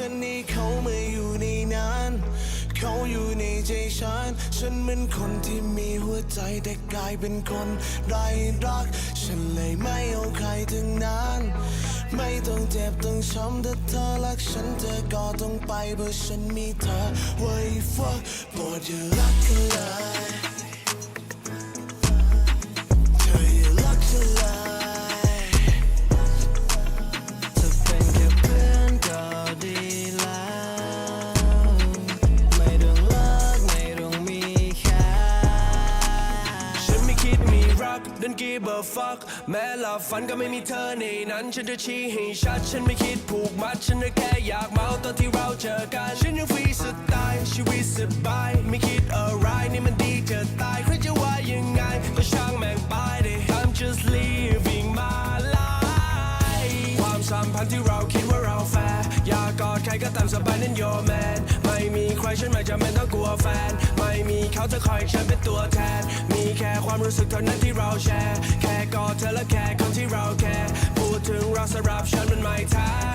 ฉันนี่เขาไม่อยู่ในนั้น เขาอยู่ ใจฉัน ฉันเป็นคนที่มีหัวใจแต่กลายเป็นคนไร้รัก ฉันเลยไม่เอาใครถึงนั้น ไม่ต้องเจ็บต้องช้ำถ้าเธอรักฉันเธอก็ต้องไปเพราะฉันมีเธอไว้ฟักโปรดอย่ารักกันเลย มีรัก don't give a fuck แม้หลับฝันก็ไม่มีเธอในนั้น ฉันจะชี้ให้ชัด ฉันไม่คิดผูกมัด ฉันแค่อยากเมาตอนที่เราเจอกัน ฉันยังฟรีสไตล์ชีวิตสบาย ไม่คิดอะไร นี่มันดีจะตาย ใครจะว่ายังไง ก็ช่างแม่งไปดิ I'm just living my life ความสัมพันธ์ที่เราคิดว่าเราแฟร์อยากกอดใครก็ตามสบายนั่น your man ไม่มี ใครฉันไม่จำเป็นต้องกลัวแฟน ไม่มีเขาจะคอยฉันเป็นตัวแทน มีแค่ความรู้สึกเท่านั้นที่เราแชร์ แค่กอดเธอและแค่คนที่เราแคร์พูดถึงเราสำหรับฉันมันไม่แท้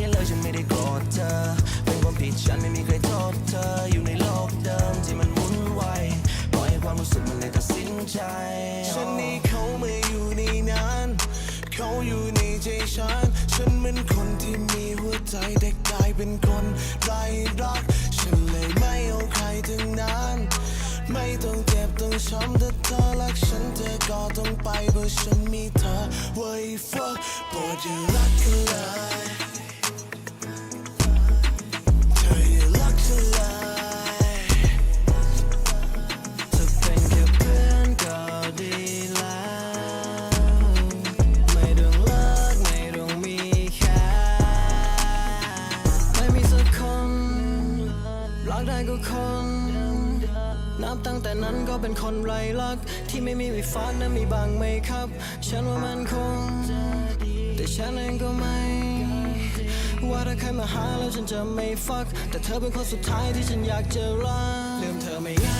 ได้เลยฉันไม่ได้โกรธเธอ เป็นความผิดฉันไม่มีใครโทษเธอ อยู่ในโลกเดิมที่มันหมุนไวปล่อยให้ความรู้สึกมันเลยตัดสินใจ ฉันนี่เขาไม่อยู่ในนั้นเขาอยู่ในใจฉัน ฉันเป็นคนที่มีหัวใจแต่กลายเป็นคนไร้รัก ฉันเลยไม่เอาใครทั้งนั้น ไม่ต้องเจ็บต้องช้ำถ้าเธอรักฉันเธอก็ต้องไปเพราะฉันมีเธอไว้ fuck โปรดอย่ารักกัน ก็คนนับตั้งแต่นั้นก็เป็นคนไร้รัก ที่ไม่มีวิฟ้านั้นมีบางไหมครับ ฉันว่ามันคง แต่ฉันเองก็ไม่ ว่าถ้าใครมาหาแล้วฉันจะไม่ฟัก แต่เธอเป็นคนสุดท้ายที่ฉันอยากจะรักลืมเธอไม่ง่าย